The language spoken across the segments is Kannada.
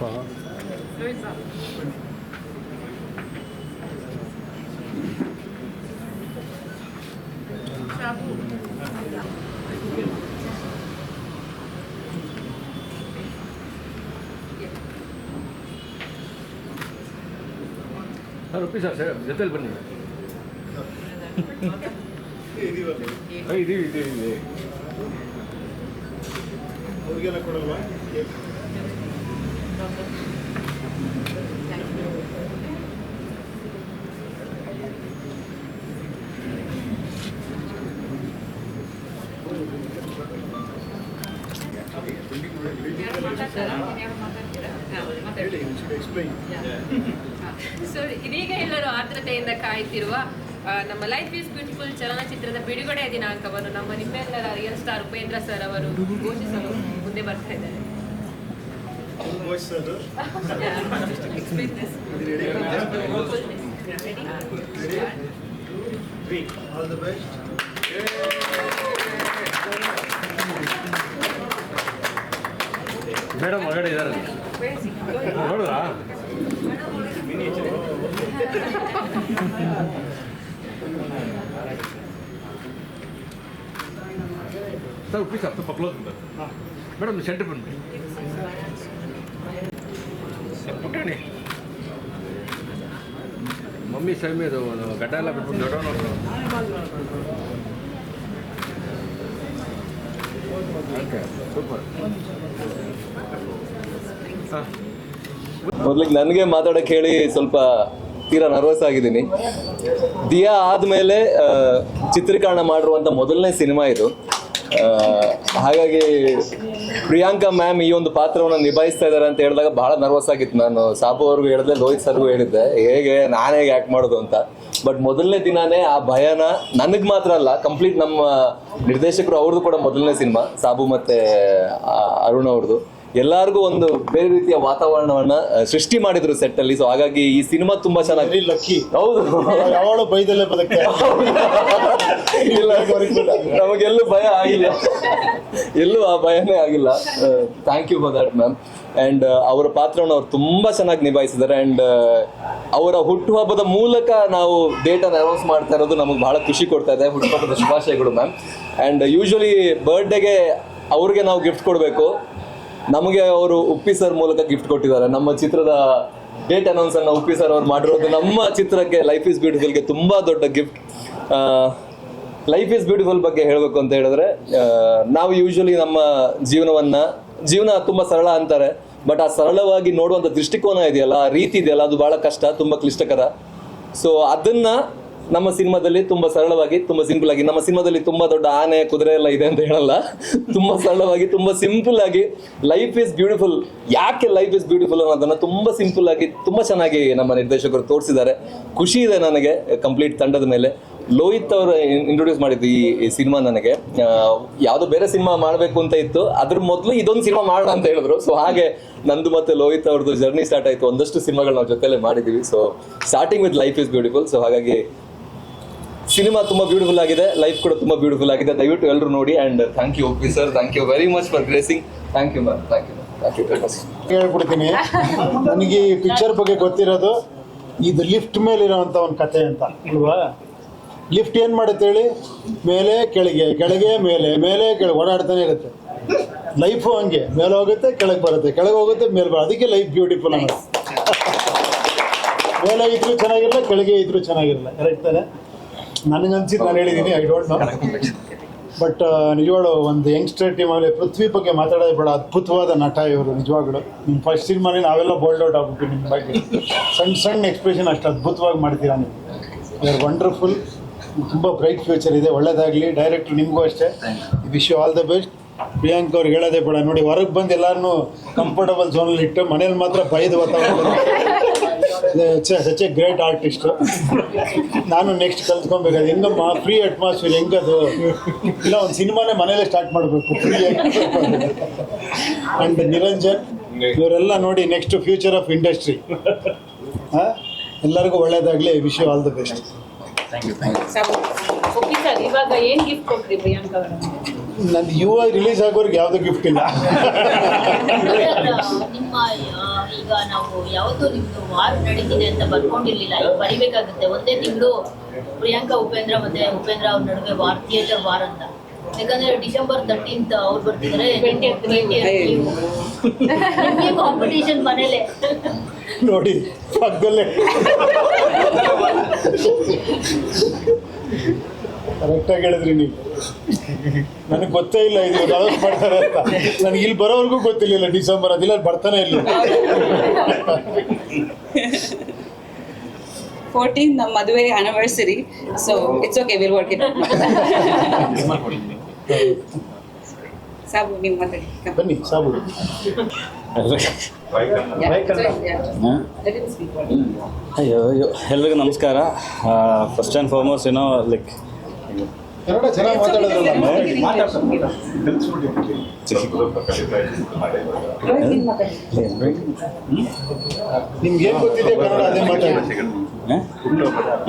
thank you so much. Good job. Shabu. Sir Uppi sir sir ಜೊತೆಲಿ ಬನ್ನಿ ಇದೀವಲ್ಲ ಏ, ಇದೀವಿ ಇದೀವಿ ಇದೀವಿ ಅವ್ರಿಗೆಲ್ಲ ಕೊಡಲ್ವಾ ಹೇಳಿ ಎಕ್ಸ್ಪ್ಲೈನ್ ಸೊ ಇದೀಗ ಎಲ್ಲರೂ ಆತೃತೆಯಿಂದ ಕಾಯ್ತಿರುವ ನಮ್ಮ ಲೈಫ್ ಈಸ್ ಬ್ಯೂಟಿಫುಲ್ ಚಲನಚಿತ್ರದ ಬಿಡುಗಡೆಯ ದಿನಾಂಕವನ್ನು ನಮ್ಮ ನಿಮ್ಮೆಲ್ಲರ ರಿಯಲ್ ಸ್ಟಾರ್ ಉಪೇಂದ್ರ ಸರ್ ಅವರು ಘೋಷಿಸಲು ಮುಂದೆ ಬರ್ತಾ ಇದ್ದಾರೆ. ವಾಯ್ಸ್ ಅದು Explain this. Ready? All the best madam ಹೊರಗಡೆ ಇದ್ದಾರೆ Where is he? Go ahead. ನೋಡಿದ್ರಾ ಸರ್ ಉಪ್ಪಿ ಸರ್ ಸ್ವಲ್ಪ ಕ್ಲೋಸ್ ಮೇಡಮ್ ಸೆಂಟರ್ ಬಂದ್ಬಿಡಿ ಪುಟಾಣಿ ಮಮ್ಮಿ ಸೈಮಿ ಅದು ಗಡ್ಡ ಎಲ್ಲ ಬಿಟ್ಬಿಟ್ಟು ದೊಡ್ಡವನು ಓಕೆ ಸೂಪರ್ ಹಾಂ. ಮೊದ್ಲಿಗೆ ನನಗೆ ಮಾತಾಡಕ್ಕೆ ಹೇಳಿ ಸ್ವಲ್ಪ ತೀರಾ ನರ್ವಸ್ ಆಗಿದ್ದೀನಿ. ದಿಯಾ ಆದಮೇಲೆ ಚಿತ್ರೀಕರಣ ಮಾಡಿರುವಂಥ ಮೊದಲನೇ ಸಿನಿಮಾ ಇದು. ಹಾಗಾಗಿ ಪ್ರಿಯಾಂಕಾ ಮ್ಯಾಮ್ ಈ ಒಂದು ಪಾತ್ರವನ್ನು ನಿಭಾಯಿಸ್ತಾ ಇದ್ದಾರೆ ಅಂತ ಹೇಳಿದಾಗ ಬಹಳ ನರ್ವಸ್ ಆಗಿತ್ತು. ನಾನು ಸಾಬು ಅವ್ರಿಗೂ ಹೇಳಿದೆ, ಲೋಹಿತ್ ಸರ್ಗೂ ಹೇಳಿದ್ದೆ, ಹೇಗೆ, ನಾನು ಹೇಗೆ ಆ್ಯಕ್ಟ್ ಮಾಡೋದು ಅಂತ. ಬಟ್ ಮೊದಲನೇ ದಿನಾನೇ ಆ ಭಯನ ನನಗೆ ಮಾತ್ರ ಅಲ್ಲ ಕಂಪ್ಲೀಟ್ ನಮ್ಮ ನಿರ್ದೇಶಕರು ಅವ್ರದ್ದು ಕೂಡ ಮೊದಲನೇ ಸಿನಿಮಾ, ಸಾಬು ಮತ್ತೆ ಅರುಣ್ ಅವ್ರದ್ದು ಎಲ್ಲರಿಗೂ ಒಂದು ಬೇರೆ ರೀತಿಯ ವಾತಾವರಣವನ್ನ ಸೃಷ್ಟಿ ಮಾಡಿದ್ರು ಸೆಟ್ ಅಲ್ಲಿ. ಸೊ ಹಾಗಾಗಿ ಈ ಸಿನಿಮಾ ತುಂಬಾ ಚೆನ್ನಾಗಿ ಲಕ್ಕಿ ಹೌದು. ಯಾವಾಗಲೂ ಬೈದಲ್ಲೇ ಬದಕ್ಕೆ ಇಲ್ಲ ನಮಗೆಲ್ಲೂ ಭಯ ಆಗಿಲ್ಲ. ಎಲ್ಲೂ ಆ ಭಯನೇ ಆಗಿಲ್ಲ. Thank you for that ma'am and ಅವರ ಪಾತ್ರವನ್ನು ಅವ್ರು ತುಂಬಾ ಚೆನ್ನಾಗಿ ನಿಭಾಯಿಸಿದ್ದಾರೆ. ಅಂಡ್ ಅವರ ಹುಟ್ಟುಹಬ್ಬದ ಮೂಲಕ ನಾವು ಡೇಟ್ ಅನ್ನು ಅನೌನ್ಸ್ ಮಾಡ್ತಾ ಇರೋದು ನಮಗೆ ಬಹಳ ಖುಷಿ ಕೊಡ್ತಾ ಇದೆ. ಹುಟ್ಟುಹಬ್ಬದ ಶುಭಾಶಯಗಳು ಮ್ಯಾಮ್ ಅಂಡ್ ಯೂಶಲಿ ಬರ್ಡೇಗೆ ಅವ್ರಿಗೆ ನಾವು ಗಿಫ್ಟ್ ಕೊಡಬೇಕು. ನಮಗೆ ಅವರು ಉಪ್ಪಿ ಸರ್ ಮೂಲಕ ಗಿಫ್ಟ್ ಕೊಟ್ಟಿದ್ದಾರೆ. ನಮ್ಮ ಚಿತ್ರದ ಡೇಟ್ ಅನೌನ್ಸ್ ಅನ್ನ ಉಪ್ಪಿ ಸರ್ ಅವ್ರು ಮಾಡಿರೋದು ನಮ್ಮ ಚಿತ್ರಕ್ಕೆ ಲೈಫ್ ಇಸ್ ಬ್ಯೂಟಿಫುಲ್ಗೆ ತುಂಬಾ ದೊಡ್ಡ ಗಿಫ್ಟ್ ಲೈಫ್ ಇಸ್ ಬ್ಯೂಟಿಫುಲ್ ಬಗ್ಗೆ ಹೇಳಬೇಕು ಅಂತ ಹೇಳಿದ್ರೆ ನಾವು ಯೂಶಲಿ ನಮ್ಮ ಜೀವನವನ್ನ, ಜೀವನ ತುಂಬಾ ಸರಳ ಅಂತಾರೆ ಬಟ್ ಆ ಸರಳವಾಗಿ ನೋಡುವಂತ ದೃಷ್ಟಿಕೋನ ಇದೆಯಲ್ಲ, ಆ ರೀತಿ ಇದೆಯಲ್ಲ, ಅದು ಬಹಳ ಕಷ್ಟ, ತುಂಬಾ ಕ್ಲಿಷ್ಟಕರ. ಸೊ ಅದನ್ನ ನಮ್ಮ ಸಿನಿಮಾದಲ್ಲಿ ತುಂಬಾ ಸರಳವಾಗಿ, ತುಂಬಾ ಸಿಂಪಲ್ ಆಗಿ, ನಮ್ಮ ಸಿನಿಮಾದಲ್ಲಿ ತುಂಬಾ ದೊಡ್ಡ ಆನೆ, ಕುದುರೆ ಎಲ್ಲ ಇದೆ ಅಂತ ಹೇಳಲ್ಲ. ತುಂಬಾ ಸರಳವಾಗಿ, ತುಂಬಾ ಸಿಂಪಲ್ ಆಗಿ ಲೈಫ್ ಇಸ್ ಬ್ಯೂಟಿಫುಲ್ ಯಾಕೆ ಲೈಫ್ ಇಸ್ ಬ್ಯೂಟಿಫುಲ್ ಅನ್ನೋದನ್ನ ತುಂಬಾ ಸಿಂಪಲ್ ಆಗಿ, ತುಂಬಾ ಚೆನ್ನಾಗಿ ನಮ್ಮ ನಿರ್ದೇಶಕರು ತೋರಿಸಿದ್ದಾರೆ. ಖುಷಿ ಇದೆ ನನಗೆ ಕಂಪ್ಲೀಟ್ ತಂಡದ ಮೇಲೆ. ಲೋಹಿತ್ ಅವರು ಇಂಟ್ರೊಡ್ಯೂಸ್ ಮಾಡಿದ್ದು ಈ ಸಿನಿಮಾ ನನಗೆ. ಯಾವುದೋ ಬೇರೆ ಸಿನಿಮಾ ಮಾಡಬೇಕು ಅಂತ ಇತ್ತು. ಅದ್ರ ಮೊದಲು ಇದೊಂದು ಸಿನಿಮಾ ಮಾಡೋಣ ಅಂತ ಹೇಳಿದ್ರು. ಸೊ ಹಾಗೆ ನಂದು ಮತ್ತೆ ಲೋಹಿತ್ ಅವ್ರದ್ದು ಜರ್ನಿ ಸ್ಟಾರ್ಟ್ ಆಯ್ತು. ಒಂದಷ್ಟು ಸಿನಿಮಾಗಳು ನಾವು ಜೊತೆಲೆ ಮಾಡಿದ್ದೀವಿ so starting with life is beautiful so ಹಾಗಾಗಿ ಸಿನಿಮಾ ತುಂಬಾ ಬ್ಯೂಟಿಫುಲ್ ಆಗಿದೆ ಲೈಫ್ ಕೂಡ ತುಂಬಾ ಬ್ಯೂಟಿಫುಲ್ ಆಗಿದೆ. ದಯವಿಟ್ಟು ಎಲ್ಲರೂ ನೋಡಿ and thank you OP sir thank you very much for gracing thank you ma'am thank you thank you ಹೇಳ್ಬಿಡ್ತೀನಿ. ನನಗೆ ಈ ಪಿಕ್ಚರ್ ಬಗ್ಗೆ ಗೊತ್ತಿರೋದು ಇದು ಲಿಫ್ಟ್ ಮೇಲೆ ಇರುವಂತ ಒಂದು ಕತೆ ಅಂತ ಅಲ್ವಾ? ಲಿಫ್ಟ್ ಏನು ಮಾಡುತ್ತೆ ಹೇಳಿ? ಮೇಲೆ ಕೆಳಗೆ ಕೆಳಗೆ ಮೇಲೆ ಮೇಲೆ ಕೆಳಗೆ ಓಡಾಡ್ತಾನೆ ಇರುತ್ತೆ. ಲೈಫು ಹಂಗೆ ಮೇಲೆ ಹೋಗುತ್ತೆ ಕೆಳಗೆ ಬರುತ್ತೆ. ಕೆಳಗೆ ಹೋಗುತ್ತೆ ಮೇಲೆ ಬರುತ್ತೆ. ಅದಕ್ಕೆ ಲೈಫ್ ಬ್ಯೂಟಿಫುಲ್ ಅನ್ನೋದು. ಮೇಲೆ ಇದ್ರೂ ಚೆನ್ನಾಗಿರಲ್ಲ ಕೆಳಗೆ ಇದ್ರೂ ಚೆನ್ನಾಗಿರಲ್ಲ. ಕರೆಕ್ಟ್ ತಾನೆ? ನನಗನ್ಸಿದ್ದು ನಾನು ಹೇಳಿದ್ದೀನಿ ಐ ಡೋಂಟ್ ನೋ ಬಟ್ ನಿಜವಾಗ್ಲು ಒಂದು ಯಂಗ್ಸ್ಟರ್ ಟೀಮಲ್ಲಿ ಪೃಥ್ವಿ ಬಗ್ಗೆ ಮಾತಾಡೋದು ಬಹಳ ಅದ್ಭುತವಾದ ನಟ ಇವರು ನಿಜವಾಗ್ಲು. ನಿಮ್ಮ ಫಸ್ಟ್ ಸಿನಿಮಾನೇ ನಾವೆಲ್ಲ ಬೋಲ್ಡ್ ಔಟ್ ಆಗ್ಬಿಟ್ಟು ನಿಮ್ಮ ಬಗ್ಗೆ. ಸಣ್ಣ ಸಣ್ಣ ಎಕ್ಸ್ಪ್ರೆಷನ್ ಅಷ್ಟು ಅದ್ಭುತವಾಗಿ ಮಾಡ್ತೀರಾ ನೀವು. ಆರ್ ವಂಡರ್ಫುಲ್ ತುಂಬ ಬ್ರೈಟ್ ಫ್ಯೂಚರ್ ಇದೆ ಒಳ್ಳೇದಾಗಲಿ. ಡೈರೆಕ್ಟ್ರು ನಿಮಗೂ ಅಷ್ಟೇ. Wish you all the best Priyank ಅವ್ರಿಗೆ ಹೇಳೋದೇ ಬೇಡ. ನೋಡಿ ಹೊರಗೆ ಬಂದು ಎಲ್ಲರನ್ನೂ ಕಂಫರ್ಟಬಲ್ ಝೋನಲ್ಲಿ ಇಟ್ಟು ಮನೇಲಿ ಮಾತ್ರ ಬೈದು ವಾತಾವರಣ. ಸಚ್ ಎ ಗ್ರೇಟ್ ಆರ್ಟಿಸ್ಟ್ ನಾನು ನೆಕ್ಸ್ಟ್ ಕಲ್ತ್ಕೊಬೇಕು ಅದು ಹೆಂಗಮ್ಮ ಫ್ರೀ ಅಟ್ಮಾಸ್ಫಿಯರ್ ಹೆಂಗದು ಇಲ್ಲ ಒಂದು ಸಿನಿಮಾನೇ ಮನೇಲೆ ಸ್ಟಾರ್ಟ್ ಮಾಡಬೇಕು. ಫ್ರೀ ಆ್ಯಂಡ್ ನಿರಂಜನ್ ಇವರೆಲ್ಲ ನೋಡಿ ನೆಕ್ಸ್ಟ್ ಫ್ಯೂಚರ್ ಆಫ್ ಇಂಡಸ್ಟ್ರಿ ಎಲ್ಲರಿಗೂ ಒಳ್ಳೇದಾಗಲಿ. Wish you all the best sir ಇವಾಗ ಏನ್ ಗಿಫ್ಟ್ ಕೊಟ್ರಿ ಪ್ರಿಯಾಂಕ ಅವರ ನಂದು ಯು ಐ ರಿಲೀಸ್ ಆಗೋರಿಗೆ ಯಾವುದೂ ಗಿಫ್ಟ್ ಇಲ್ಲ. ನಿಮ್ಮ ಈಗ ನಾವು ಯಾವತ್ತೂ ನಿಮ್ದು ವಾರ್ ನಡೀತಿದೆ ಅಂತ ಬರ್ಕೊಂಡಿರ್ಲಿಲ್ಲ ಈಗ ಬರಿಬೇಕಾಗುತ್ತೆ. ಒಂದೇ ತಿಂಗಳು ಪ್ರಿಯಾಂಕಾ ಉಪೇಂದ್ರ ಮತ್ತೆ ಉಪೇಂದ್ರ ಅವ್ರ ನಡುವೆ ವಾರ್ ಥಿಯೇಟರ್ ವಾರ್ ಅಂತ. ಯಾಕಂದ್ರೆ ಡಿಸೆಂಬರ್ ತರ್ಟೀನ್ತ್ ಅವ್ರು ಬರ್ತಿದ್ರೆ ಕಾಂಪಿಟೇಷನ್ ಮನೇಲೆ. ನೋಡಿ ಪಕ್ಕದಲ್ಲೇ. ಕರೆಕ್ಟಾಗಿ ಹೇಳಿದ್ರಿ ನೀವು. ನನಗೆ ಗೊತ್ತೇ ಇಲ್ಲ ಇದು ಅನೌನ್ಸ್ ಮಾಡ್ತಾರೆ ಅಂತ. ನನಗೆ ಇಲ್ಲಿ ಬರೋವರೆಗೂ ಗೊತ್ತಿರಲಿಲ್ಲ ಡಿಸೆಂಬರ್ ಅದಿಲ್ಲ ಬರ್ತಾನೆ ಇಲ್ಲ. ಫೋರ್ಟೀನ್ ನಮ್ಮ ಮದುವೆ anniversary so it's okay will work it Sabu ನಿಮ್ಮ ಮಾತಾಡಿ. ಬನ್ನಿ ಸಾಬು. ಅಯ್ಯೋ ಅಯ್ಯೋ ಎಲ್ರಿಗೂ ನಮಸ್ಕಾರ. ಫಸ್ಟ್ ಆ್ಯಂಡ್ ಫಾರ್ಮೋಸ್ಟ್ ಏನೋ ಲೈಕ್ ಕನ್ನಡ ಚೆನ್ನಾಗಿ ಮಾತಾಡೋದ್ರಲ್ಲ ನಿಮ್ಗೆ ಏನು ಗೊತ್ತಿದೆ ಕನ್ನಡ ಅದೇ ಮಾತಾಡಿ.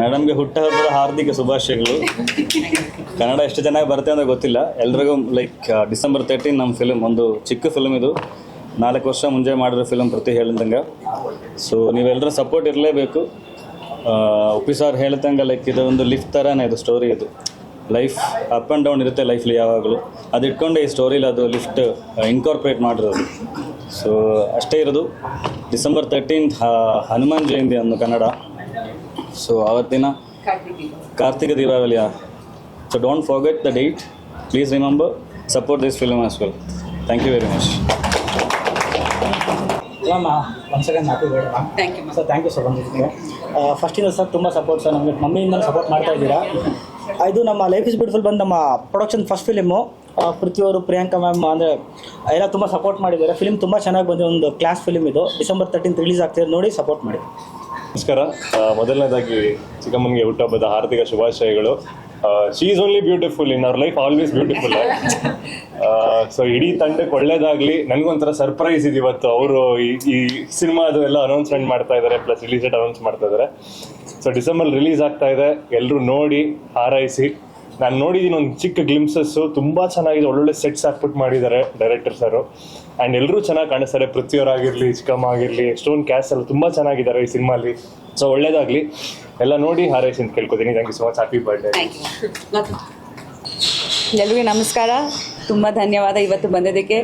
ಮೇಡಮ್ಗೆ ಹುಟ್ಟುಹಬ್ಬದ ಹಾರ್ದಿಕ ಶುಭಾಶಯಗಳು. ಕನ್ನಡ ಎಷ್ಟು ಚೆನ್ನಾಗಿ ಬರುತ್ತೆ ಅಂತ ಗೊತ್ತಿಲ್ಲ. ಎಲ್ರಿಗೂ ಲೈಕ್ ಡಿಸೆಂಬರ್ ತರ್ಟೀನ್ ನಮ್ಮ ಫಿಲಮ್ ಒಂದು ಚಿಕ್ಕ ಫಿಲಮ್ ಇದು. ನಾಲ್ಕು ವರ್ಷ ಮುಂಚೆ ಮಾಡಿರೋ ಫಿಲಮ್ ಪ್ರತಿ ಹೇಳಿದಂಗೆ. ಸೊ ನೀವೆಲ್ಲರ ಸಪೋರ್ಟ್ ಇರಲೇಬೇಕು. ಉಪ್ಪಿ ಸರ್ ಹೇಳ್ದಂಗೆ ಲೈಕ್ ಇದು ಒಂದು ಲಿಫ್ಟ್ ಥರನೇ ಇದು ಸ್ಟೋರಿ ಇದು. ಲೈಫ್ ಅಪ್ ಆ್ಯಂಡ್ ಡೌನ್ ಇರುತ್ತೆ ಲೈಫ್ಲಿ ಯಾವಾಗಲೂ. ಅದು ಇಟ್ಕೊಂಡೆ ಈ ಸ್ಟೋರಿಲಿ ಅದು ಲಿಫ್ಟ್ ಇನ್ಕಾರ್ಪೊರೇಟ್ ಮಾಡಿರೋದು. ಸೊ ಅಷ್ಟೇ ಇರೋದು. ಡಿಸೆಂಬರ್ ತರ್ಟೀನ್ತ್ ಹನುಮಾನ್ ಜಯಂತಿ ಅಂದು ಕನ್ನಡ. ಸೊ ಆವತ್ತಿನ ಕಾರ್ತಿಕ ದೀಪಾವಳಿಯ. So don't forget the date please remember support this film as well thank you very much ma'am ಒಂದು ಸೆಕೆಂಡ್ ಹ್ಯಾಪಿ ಬೇಡ thank you sir thank you sir ಬಂದಿದ್ದೀನಿ ಫಸ್ಟಿಂದ ಸರ್ ತುಂಬ ಸಪೋರ್ಟ್ ಸರ್ ನಮಗೆ ಮಮ್ಮಿಯಿಂದ ಸಪೋರ್ಟ್ ಮಾಡ್ತಾ ಇದ್ದೀರಾ? ಇದು ನಮ್ಮ ಲೈಫ್ ಇಸ್ ಬ್ಯೂಟಿಫುಲ್ ಬಂದು ನಮ್ಮ ಪ್ರೊಡಕ್ಷನ್ ಫಸ್ಟ್ ಫಿಲಿಮು ಪೃಥ್ವಿಯವರು ಪ್ರಿಯಾಂಕಾ ಮ್ಯಾಮ್ ಅಂದರೆ, ಎಲ್ಲ ತುಂಬ ಸಪೋರ್ಟ್ ಮಾಡಿದ್ದಾರೆ. ಫಿಲಿಮ್ ತುಂಬ ಚೆನ್ನಾಗಿ ಬಂದಿದೆ. ಒಂದು ಕ್ಲಾಸ್ ಫಿಲಿಮ್ ಇದು. ಡಿಸೆಂಬರ್ ತರ್ಟೀನ್ತ್ ರಿಲೀಸ್ ಆಗ್ತಿದೆ. ನೋಡಿ ಸಪೋರ್ಟ್ ಮಾಡಿ. ನಮಸ್ಕಾರ. ಮೊದಲನೇದಾಗಿ ಚಿಕ್ಕಮ್ಮನಿಗೆ ಹುಟ್ಟುಹಬ್ಬದ ಹಾರ್ದಿಕ ಶುಭಾಶಯಗಳು. She is only beautiful in our life always beautiful so ಇಡೀ ತಂಡಕ್ಕೆ ಒಳ್ಳೇದಾಗ್ಲಿ. ನನಗೊಂಥರ ಸರ್ಪ್ರೈಸ್ ಇದೆ ಇವತ್ತು. ಅವರು ಈ ಸಿನಿಮಾದು ಎಲ್ಲ ಅನೌನ್ಸ್ಮೆಂಟ್ ಮಾಡ್ತಾ ಇದ್ದಾರೆ ಪ್ಲಸ್ ರಿಲೀಸ್ ಡೇಟ್ ಅನೌನ್ಸ್ ಮಾಡ್ತಾ ಇದ್ದಾರೆ ಸೊ ಡಿಸೆಂಬರ್ ರಿಲೀಸ್ ಆಗ್ತಾ ಇದೆ. ಎಲ್ಲರೂ ನೋಡಿ ಹಾರೈಸಿ. ನಾನು ನೋಡಿದ್ದೀನಿ ಒಂದು ಚಿಕ್ಕ ಗ್ಲಿಮ್ಸಸ್ಸು ತುಂಬ ಚೆನ್ನಾಗಿದೆ. ಒಳ್ಳೊಳ್ಳೆ ಸೆಟ್ಸ್ ಹಾಕ್ಬಿಟ್ಟು ಮಾಡಿದ್ದಾರೆ ಡೈರೆಕ್ಟರ್ ಸರು ಆ್ಯಂಡ್ ಎಲ್ಲರೂ ಚೆನ್ನಾಗಿ ಕಾಣಿಸ್ತಾರೆ. ಪೃಥ್ವಿಯವರಾಗಿರಲಿ ಚಿಕ್ಕಮ್ಮ ಆಗಿರಲಿ ಎಷ್ಟೊಂದು ಕ್ಯಾಸ್ ಎಲ್ಲ ತುಂಬ ಚೆನ್ನಾಗಿದ್ದಾರೆ ಈ ಸಿನಿಮಾಲಿ ಸೊ ಒಳ್ಳೇದಾಗಲಿ. ಎಲ್ಲ ನೋಡಿ ಹಾರೈಸಿ ಅಂತ ಕೇಳ್ಕೊತೀನಿ. Thank you so much happy birthday thank ಎಲ್ರಿಗೂ ನಮಸ್ಕಾರ. ತುಂಬ ಧನ್ಯವಾದ ಇವತ್ತು ಬಂದಿದ್ದಕ್ಕೆ.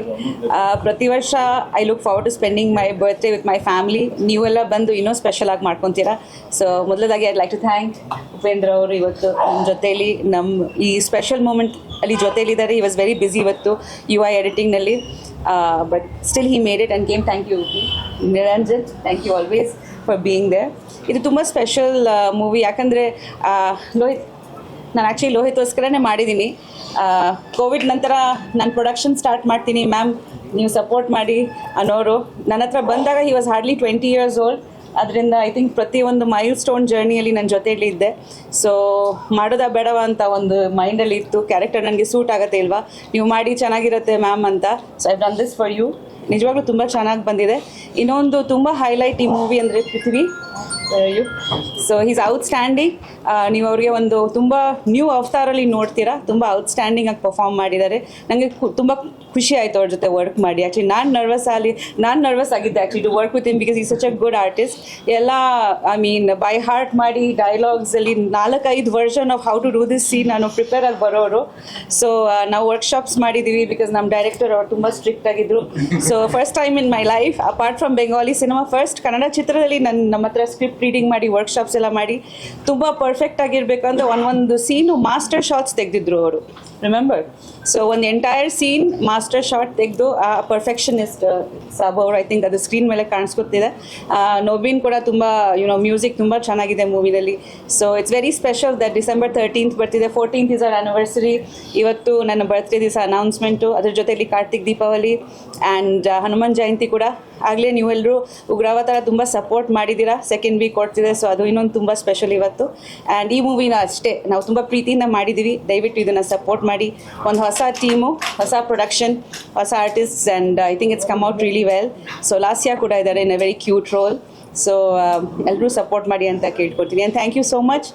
ಪ್ರತಿ ವರ್ಷ I look forward to spending my birthday with my family ನೀವೆಲ್ಲ ಬಂದು ಇನ್ನೂ ಸ್ಪೆಷಲ್ ಆಗಿ ಮಾಡ್ಕೊತೀರಾ? So ಮೊದಲದಾಗಿ I like to thank Upendra ಅವರು ಇವತ್ತು ನಮ್ಮ ಜೊತೆಯಲ್ಲಿ ನಮ್ಮ ಈ ಸ್ಪೆಷಲ್ ಮೂಮೆಂಟ್ ಅಲ್ಲಿ ಜೊತೆಯಲ್ಲಿದ್ದಾರೆ ಈ ವಾಸ್ ವೆರಿ ಬ್ಯುಸಿ ಇವತ್ತು you I ಎಡಿಟಿಂಗ್ನಲ್ಲಿ but still he made it and came thank you Niranjan thank you always for being there ಇದು ತುಂಬ ಸ್ಪೆಷಲ್ ಮೂವಿ ಯಾಕಂದರೆ ಲೋಹಿತ್, ನಾನು ಆ್ಯಕ್ಚುಲಿ ಲೋಹಿತ್ಗೋಸ್ಕರನೇ ಮಾಡಿದ್ದೀನಿ ಕೋವಿಡ್ ನಂತರ ನಾನು ಪ್ರೊಡಕ್ಷನ್ ಸ್ಟಾರ್ಟ್ ಮಾಡ್ತೀನಿ. ಮ್ಯಾಮ್ ನೀವು ಸಪೋರ್ಟ್ ಮಾಡಿ ಅನ್ನೋರು. ನನ್ನ ಹತ್ರ ಬಂದಾಗ he was hardly twenty years old ಅದರಿಂದ ಐ ಥಿಂಕ್ ಪ್ರತಿಯೊಂದು ಮೈಲ್ ಸ್ಟೋನ್ ಜರ್ನಿಯಲ್ಲಿ ನನ್ನ ಜೊತೆಯಲ್ಲಿ ಇದ್ದೆ. ಸೊ ಮಾಡೋದಾ ಬೇಡವಾ ಅಂತ ಒಂದು ಮೈಂಡಲ್ಲಿ ಇತ್ತು. ಕ್ಯಾರೆಕ್ಟರ್ ನನಗೆ ಸೂಟ್ ಆಗುತ್ತೆ ಇಲ್ವಾ? ನೀವು ಮಾಡಿ ಚೆನ್ನಾಗಿರುತ್ತೆ ಮ್ಯಾಮ್ ಅಂತ. So I done this for you ನಿಜವಾಗ್ಲೂ ತುಂಬ ಚೆನ್ನಾಗಿ ಬಂದಿದೆ. ಇನ್ನೊಂದು ತುಂಬ ಹೈಲೈಟ್ ಈ ಮೂವಿ ಅಂದರೆ ಪೃಥ್ವಿ ಸೊ ಈಸ್ ಔಟ್ಸ್ಟ್ಯಾಂಡಿಂಗ್ ನೀವು ಅವ್ರಿಗೆ ಒಂದು ತುಂಬ ನ್ಯೂ ಅವತಾರಲ್ಲಿ ನೋಡ್ತೀರಾ. ತುಂಬ ಔಟ್ಸ್ಟ್ಯಾಂಡಿಂಗ್ ಆಗಿ ಪರ್ಫಾರ್ಮ್ ಮಾಡಿದ್ದಾರೆ. ನನಗೆ ತುಂಬ ಖುಷಿ ಆಯಿತು ಅವ್ರ ಜೊತೆ ವರ್ಕ್ ಮಾಡಿ. ಆ್ಯಕ್ಚುಲಿ ನಾನು ನರ್ವಸ್ ಆಗಲಿ ನಾನು ನರ್ವಸ್ ಆಗಿದ್ದೆ actually to work with him because ಈ ಸಚ್ ಅ ಗುಡ್ ಆರ್ಟಿಸ್ಟ್ ಎಲ್ಲ ಐ ಮೀನ್ ಬೈ ಹಾರ್ಟ್ ಮಾಡಿ ಡೈಲಾಗ್ಸಲ್ಲಿ ನಾಲ್ಕೈದು version of how to do this scene ನಾನು ಪ್ರಿಪೇರ್ ಆಗಿ ಬರೋರು. ಸೊ ನಾವು ವರ್ಕ್ಶಾಪ್ಸ್ ಮಾಡಿದ್ದೀವಿ ಬಿಕಾಸ್ ನಮ್ಮ ಡೈರೆಕ್ಟರ್ ಅವ್ರು ತುಂಬ ಸ್ಟ್ರಿಕ್ಟ್ ಆಗಿದ್ದರು so first time in my life apart from Bengali cinema first Kannada ಚಿತ್ರದಲ್ಲಿ ನನ್ನ ನಮ್ಮ ಹತ್ರ ಸ್ಕ್ರಿಪ್ಟ್ ರೀಡಿಂಗ್ ಮಾಡಿ ವರ್ಕ್ಶಾಪ್ಸ್ ಎಲ್ಲ ಮಾಡಿ ತುಂಬ ಪರ್ಫೆಕ್ಟ್ ಆಗಿರಬೇಕು ಅಂದರೆ ಒಂದೊಂದು ಸೀನು ಮಾಸ್ಟರ್ ಶಾಟ್ಸ್ ತೆಗೆದಿದ್ರು ಅವರು. ರಿಮೆಂಬರ್ ಸೊ ಒಂದು ಎಂಟೈರ್ ಸೀನ್ ಮಾಸ್ಟರ್ ಶಾಟ್ ತೆಗೆದು, ಆ ಪರ್ಫೆಕ್ಷನಿಸ್ಟ್ ಸಾಬು ಅವರು ಐ ಥಿಂಕ್ ಅದು ಸ್ಕ್ರೀನ್ ಮೇಲೆ ಕಾಣಿಸ್ಕೊತಿದೆ. ನೋಬಿನ್ ಕೂಡ ತುಂಬ ಯುನೋ ಮ್ಯೂಸಿಕ್ ತುಂಬ ಚೆನ್ನಾಗಿದೆ ಮೂವಿನಲ್ಲಿ so it's very special that December thirteenth ಬರ್ತಿದೆ. ಫೋರ್ಟೀನ್ತ್ ಇಸ್ ಆರ್ ಆ್ಯನಿವರ್ಸರಿ ಇವತ್ತು ನನ್ನ ಬರ್ತ್ಡೇ ದಿವಸ ಅನೌನ್ಸ್ಮೆಂಟು ಅದ್ರ ಜೊತೆಯಲ್ಲಿ ಕಾರ್ತಿಕ್ ದೀಪಾವಳಿ. ಆ್ಯಂಡ್ ಹನುಮಾನ್ ಜಯಂತಿ ಕೂಡ. ಆಗಲೇ ನೀವೆಲ್ಲರೂ ಉಗ್ರವತಾರ ತುಂಬ ಸಪೋರ್ಟ್ ಮಾಡಿದ್ದೀರಾ? ಸೆಕೆಂಡ್ ವೀಕ್ ಕೊಡ್ತಿದೆ ಸೊ ಅದು ಇನ್ನೊಂದು ತುಂಬ ಸ್ಪೆಷಲ್ ಇವತ್ತು. ಆ್ಯಂಡ್ ಈ ಮೂವಿನ ಅಷ್ಟೇ, ನಾವು ತುಂಬ ಪ್ರೀತಿಯಿಂದ ಮಾಡಿದ್ದೀವಿ. ದಯವಿಟ್ಟು ಇದನ್ನು ಸಪೋರ್ಟ್ ಮಾಡಿ. ಒಂದು ಹೊಸ ಟೀಮು ಹೊಸ ಪ್ರೊಡಕ್ಷನ್ ಹೊಸ artist and I think it's come out really well so Lasya ಕೂಡ ಇದ್ದಾರೆ in a very cute role so ಎಲ್ಲರೂ ಸಪೋರ್ಟ್ ಮಾಡಿ ಅಂತ ಕೇಳ್ಕೊಡ್ತೀನಿ and thank you so much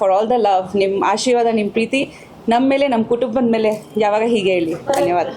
for all the love ನಿಮ್ಮ ಆಶೀರ್ವಾದ ನಿಮ್ಮ ಪ್ರೀತಿ. ನಮ್ಮ ಮೇಲೆ ನಮ್ಮ ಕುಟುಂಬದ ಮೇಲೆ ಯಾವಾಗ ಹೀಗೆ ಹೇಳಿ. ಧನ್ಯವಾದ.